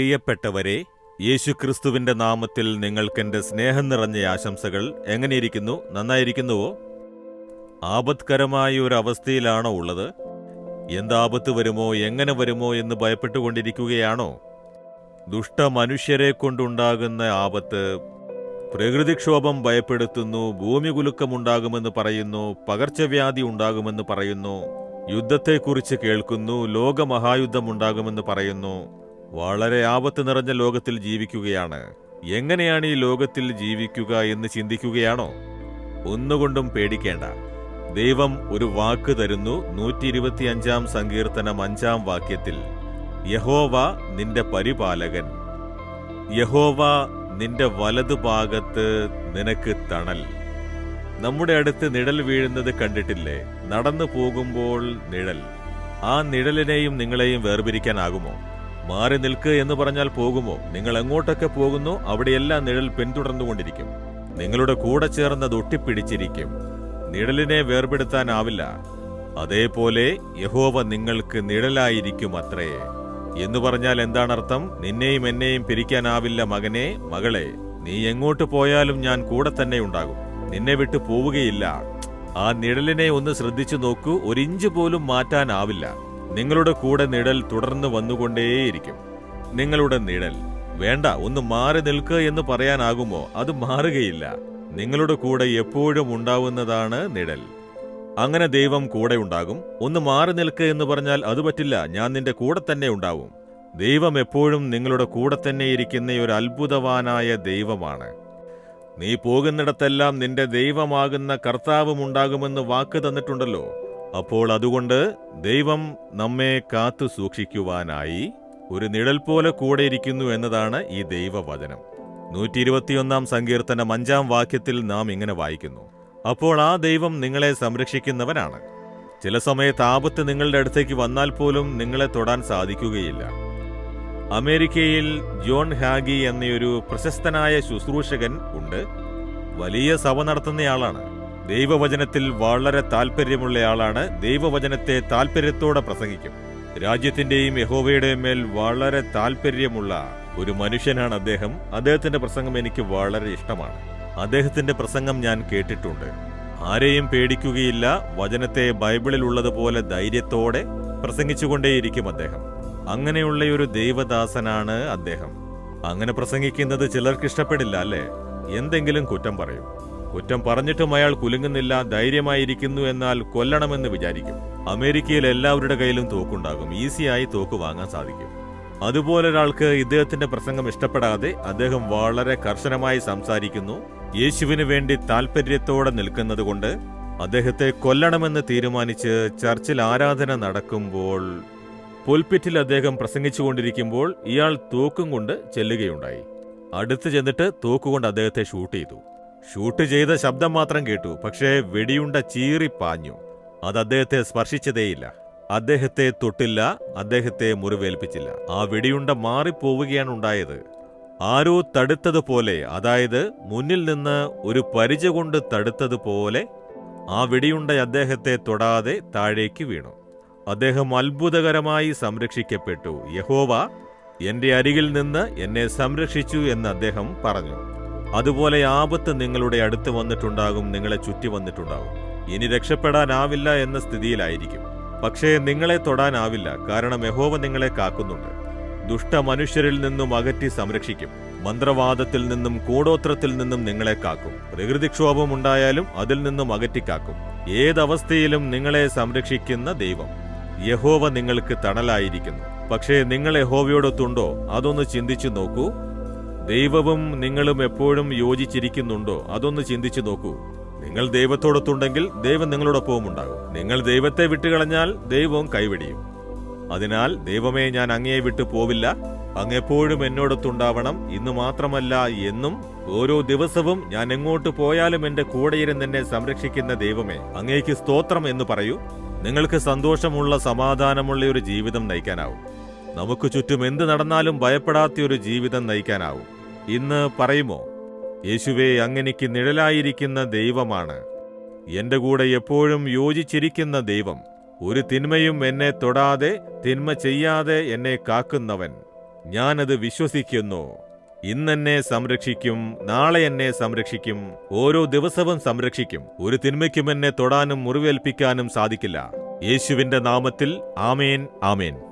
പ്രിയപ്പെട്ടവരെ യേശുക്രിസ്തുവിന്റെ നാമത്തിൽ നിങ്ങൾക്കെന്റെ സ്നേഹം നിറഞ്ഞ ആശംസകൾ എങ്ങനെയിരിക്കുന്നു? നന്നായിരിക്കുന്നുവോ? ആപത്കരമായ ഒരു അവസ്ഥയിലാണോ ഉള്ളത്? എന്താപത്ത് വരുമോ എങ്ങനെ വരുമോ എന്ന് ഭയപ്പെട്ടുകൊണ്ടിരിക്കുകയാണോ? ദുഷ്ട മനുഷ്യരെ കൊണ്ടുണ്ടാകുന്ന ആപത്ത് പ്രകൃതിക്ഷോഭം ഭയപ്പെടുത്തുന്നു ഭൂമി കുലുക്കമുണ്ടാകുമെന്ന് പറയുന്നു പകർച്ചവ്യാധി ഉണ്ടാകുമെന്ന് പറയുന്നു യുദ്ധത്തെക്കുറിച്ച് കേൾക്കുന്നു ലോകമഹായുദ്ധമുണ്ടാകുമെന്ന് പറയുന്നു വളരെ ആപത്ത് നിറഞ്ഞ ലോകത്തിൽ ജീവിക്കുകയാണ്. എങ്ങനെയാണ് ഈ ലോകത്തിൽ ജീവിക്കുക എന്ന് ചിന്തിക്കുകയാണോ? ഒന്നുകൊണ്ടും പേടിക്കേണ്ട. ദൈവം ഒരു വാക്ക് തരുന്നു. നൂറ്റി ഇരുപത്തിയഞ്ചാം സങ്കീർത്തനം അഞ്ചാം വാക്യത്തിൽ യഹോവ നിന്റെ പരിപാലകൻ. യഹോവ നിന്റെ വലതുഭാഗത്ത് നിനക്ക് തണൽ. നമ്മുടെ അടുത്ത് നിഴൽ വീഴുന്നത് കണ്ടിട്ടില്ലേ? നടന്നു പോകുമ്പോൾ നിഴൽ. ആ നിഴലിനെയും നിങ്ങളെയും വേർപിരിക്കാനാകുമോ? മാറി നിൽക്കുക എന്ന് പറഞ്ഞാൽ പോകുമോ? നിങ്ങൾ എങ്ങോട്ടൊക്കെ പോകുന്നു അവിടെയെല്ലാം നിഴൽ പിന്തുടർന്നുകൊണ്ടിരിക്കും. നിങ്ങളുടെ കൂടെ ചേർന്നത് ഒട്ടിപ്പിടിച്ചിരിക്കും. നിഴലിനെ വേർപെടുത്താനാവില്ല. അതേപോലെ യഹോവ നിങ്ങൾക്ക് നിഴലായിരിക്കും അത്രേ എന്ന് പറഞ്ഞാൽ എന്താണർത്ഥം? നിന്നെയും എന്നെയും പിരിക്കാനാവില്ല മകനെ. മകളെ നീ എങ്ങോട്ട് പോയാലും ഞാൻ കൂടെ തന്നെ ഉണ്ടാകും. നിന്നെ വിട്ടു പോവുകയില്ല. ആ നിഴലിനെ ഒന്ന് ശ്രദ്ധിച്ചു നോക്കൂ. ഒരിഞ്ച് പോലും മാറ്റാനാവില്ല. നിങ്ങളുടെ കൂടെ നിഴൽ തുടർന്ന് വന്നുകൊണ്ടേയിരിക്കും. നിങ്ങളുടെ നിഴൽ വേണ്ട ഒന്ന് മാറി നിൽക്കുക എന്ന് പറയാനാകുമോ? അത് മാറുകയില്ല. നിങ്ങളുടെ കൂടെ എപ്പോഴും ഉണ്ടാവുന്നതാണ് നിഴൽ. അങ്ങനെ ദൈവം കൂടെ ഉണ്ടാകും. ഒന്ന് മാറി നിൽക്കുക എന്ന് പറഞ്ഞാൽ അത് പറ്റില്ല. ഞാൻ നിന്റെ കൂടെ തന്നെ ഉണ്ടാവും. ദൈവം എപ്പോഴും നിങ്ങളുടെ കൂടെ തന്നെ ഇരിക്കുന്ന ഒരു അത്ഭുതവാനായ ദൈവമാണ്. നീ പോകുന്നിടത്തെല്ലാം നിന്റെ ദൈവമാകുന്ന കർത്താവും ഉണ്ടാകുമെന്ന് വാക്ക് തന്നിട്ടുണ്ടല്ലോ. അപ്പോൾ അതുകൊണ്ട് ദൈവം നമ്മെ കാത്തു സൂക്ഷിക്കുവാനായി ഒരു നിഴൽ പോലെ കൂടെ ഇരിക്കുന്നു എന്നതാണ് ഈ ദൈവവചനം. നൂറ്റി ഇരുപത്തിയൊന്നാം സങ്കീർത്തനം അഞ്ചാം വാക്യത്തിൽ നാം ഇങ്ങനെ വായിക്കുന്നു. അപ്പോൾ ആ ദൈവം നിങ്ങളെ സംരക്ഷിക്കുന്നവനാണ്. ചില സമയത്ത് ആപത്ത് നിങ്ങളുടെ അടുത്തേക്ക് വന്നാൽ പോലും നിങ്ങളെ തൊടാൻ സാധിക്കുകയില്ല. അമേരിക്കയിൽ ജോൺ ഹാഗി എന്നൊരു പ്രശസ്തനായ ശുശ്രൂഷകൻ ഉണ്ട്. വലിയ സഭ നടത്തുന്നയാളാണ്. ദൈവവചനത്തിൽ വളരെ താല്പര്യമുള്ളയാളാണ് ദൈവവചനത്തെ താല്പര്യത്തോടെ പ്രസംഗിക്കും. രാജ്യത്തിന്റെയും യഹോവയുടെയും മേൽ വളരെ താല്പര്യമുള്ള ഒരു മനുഷ്യനാണ് അദ്ദേഹം. അദ്ദേഹത്തിന്റെ പ്രസംഗം എനിക്ക് വളരെ ഇഷ്ടമാണ്. അദ്ദേഹത്തിന്റെ പ്രസംഗം ഞാൻ കേട്ടിട്ടുണ്ട്. ആരെയും പേടിക്കുകയില്ല. വചനത്തെ ബൈബിളിൽ ഉള്ളതുപോലെ ധൈര്യത്തോടെ പ്രസംഗിച്ചുകൊണ്ടേയിരിക്കും അദ്ദേഹം. അങ്ങനെയുള്ള ഒരു ദൈവദാസനാണ് അദ്ദേഹം. അങ്ങനെ പ്രസംഗിക്കുന്നത് ചിലർക്ക് ഇഷ്ടപ്പെടില്ല അല്ലേ? എന്തെങ്കിലും കുറ്റം പറയും. കുറ്റം പറഞ്ഞിട്ടും അയാൾ കുലുങ്ങുന്നില്ല ധൈര്യമായിരിക്കുന്നു എന്നാൽ കൊല്ലണമെന്ന് വിചാരിക്കും. അമേരിക്കയിൽ എല്ലാവരുടെ കയ്യിലും തോക്കുണ്ടാകും. ഈസിയായി തോക്ക് വാങ്ങാൻ സാധിക്കും. അതുപോലെ ഒരാൾക്ക് ഇദ്ദേഹത്തിന്റെ പ്രസംഗം ഇഷ്ടപ്പെടാതെ അദ്ദേഹം വളരെ കർശനമായി സംസാരിക്കുന്നു. യേശുവിന് വേണ്ടി താല്പര്യത്തോടെ നിൽക്കുന്നതുകൊണ്ട് അദ്ദേഹത്തെ കൊല്ലണമെന്ന് തീരുമാനിച്ച് ചർച്ചിൽ ആരാധന നടക്കുമ്പോൾ പുൽപ്പിറ്റിൽ അദ്ദേഹം പ്രസംഗിച്ചുകൊണ്ടിരിക്കുമ്പോൾ ഇയാൾ തോക്കും കൊണ്ട് ചെല്ലുകയുണ്ടായി. അടുത്ത് ചെന്നിട്ട് തോക്കുകൊണ്ട് അദ്ദേഹത്തെ ഷൂട്ട് ചെയ്തു. ഷൂട്ട് ചെയ്ത ശബ്ദം മാത്രം കേട്ടു പക്ഷേ വെടിയുണ്ട ചീറിപ്പാഞ്ഞു അത് അദ്ദേഹത്തെ സ്പർശിച്ചതേയില്ല. അദ്ദേഹത്തെ തൊട്ടില്ല അദ്ദേഹത്തെ മുറിവേൽപ്പിച്ചില്ല. ആ വെടിയുണ്ട മാറിപ്പോവുകയാണ് ഉണ്ടായത്. ആരോ തടുത്തതുപോലെ അതായത് മുന്നിൽ നിന്ന് ഒരു പരിച കൊണ്ട് തടുത്തതുപോലെ ആ വെടിയുണ്ട അദ്ദേഹത്തെ തൊടാതെ താഴേക്ക് വീണു. അദ്ദേഹം അത്ഭുതകരമായി സംരക്ഷിക്കപ്പെട്ടു. യഹോവ എന്റെ അരികിൽ നിന്ന് എന്നെ സംരക്ഷിച്ചു എന്ന് അദ്ദേഹം പറഞ്ഞു. അതുപോലെ ആപത്ത് നിങ്ങളുടെ അടുത്ത് വന്നിട്ടുണ്ടാകും നിങ്ങളെ ചുറ്റി വന്നിട്ടുണ്ടാകും. ഇനി രക്ഷപ്പെടാനാവില്ല എന്ന സ്ഥിതിയിലായിരിക്കും. പക്ഷേ നിങ്ങളെ തൊടാനാവില്ല കാരണം യഹോവ നിങ്ങളെ കാക്കുന്നുണ്ട്. ദുഷ്ട മനുഷ്യരിൽ നിന്നും അകറ്റി സംരക്ഷിക്കും. മന്ത്രവാദത്തിൽ നിന്നും കൂടോത്രത്തിൽ നിന്നും നിങ്ങളെ കാക്കും. പ്രകൃതിക്ഷോഭം ഉണ്ടായാലും അതിൽ നിന്നും അകറ്റിക്കാക്കും ഏതവസ്ഥയിലും നിങ്ങളെ സംരക്ഷിക്കുന്ന ദൈവം. യഹോവ നിങ്ങൾക്ക് തണലായിരിക്കുന്നു. പക്ഷേ നിങ്ങൾ യഹോവയോടൊത്തുണ്ടോ? അതൊന്ന് ചിന്തിച്ചു നോക്കൂ. ദൈവവും നിങ്ങളും എപ്പോഴും യോജിച്ചിരിക്കുന്നുണ്ടോ? അതൊന്ന് ചിന്തിച്ചു നോക്കൂ. നിങ്ങൾ ദൈവത്തോടൊത്തുണ്ടെങ്കിൽ ദൈവം നിങ്ങളോടൊപ്പവും ഉണ്ടാകും. നിങ്ങൾ ദൈവത്തെ വിട്ടുകളഞ്ഞാൽ ദൈവവും കൈവെടിയും. അതിനാൽ ദൈവമേ ഞാൻ അങ്ങയെ വിട്ടു പോവില്ല. അങ്ങെപ്പോഴും എന്നോടൊത്തുണ്ടാവണം. ഇന്ന് മാത്രമല്ല എന്നും ഓരോ ദിവസവും ഞാൻ എങ്ങോട്ട് പോയാലും എന്റെ കൂടെയിരുന്ന് എന്നെ സംരക്ഷിക്കുന്ന ദൈവമേ അങ്ങേക്ക് സ്തോത്രം എന്ന് പറയൂ. നിങ്ങൾക്ക് സന്തോഷമുള്ള സമാധാനമുള്ള ഒരു ജീവിതം നയിക്കാനാവും. നമുക്ക് ചുറ്റും എന്ത് നടന്നാലും ഭയപ്പെടാത്ത ഒരു ജീവിതം നയിക്കാനാവും. ഇന്ന് പറയുമോ യേശുവെ അങ്ങനെക്ക് നിഴലായിരിക്കുന്ന ദൈവമാണ്. എന്റെ കൂടെ എപ്പോഴും യോജിച്ചിരിക്കുന്ന ദൈവം. ഒരു തിന്മയും എന്നെ തൊടാതെ തിന്മ ചെയ്യാതെ എന്നെ കാക്കുന്നവൻ. ഞാനത് വിശ്വസിക്കുന്നു. ഇന്നെന്നെ സംരക്ഷിക്കും നാളെ എന്നെ സംരക്ഷിക്കും ഓരോ ദിവസവും സംരക്ഷിക്കും. ഒരു തിന്മയ്ക്കും എന്നെ തൊടാനും മുറിവേൽപ്പിക്കാനും സാധിക്കില്ല. യേശുവിന്റെ നാമത്തിൽ ആമേൻ ആമേൻ.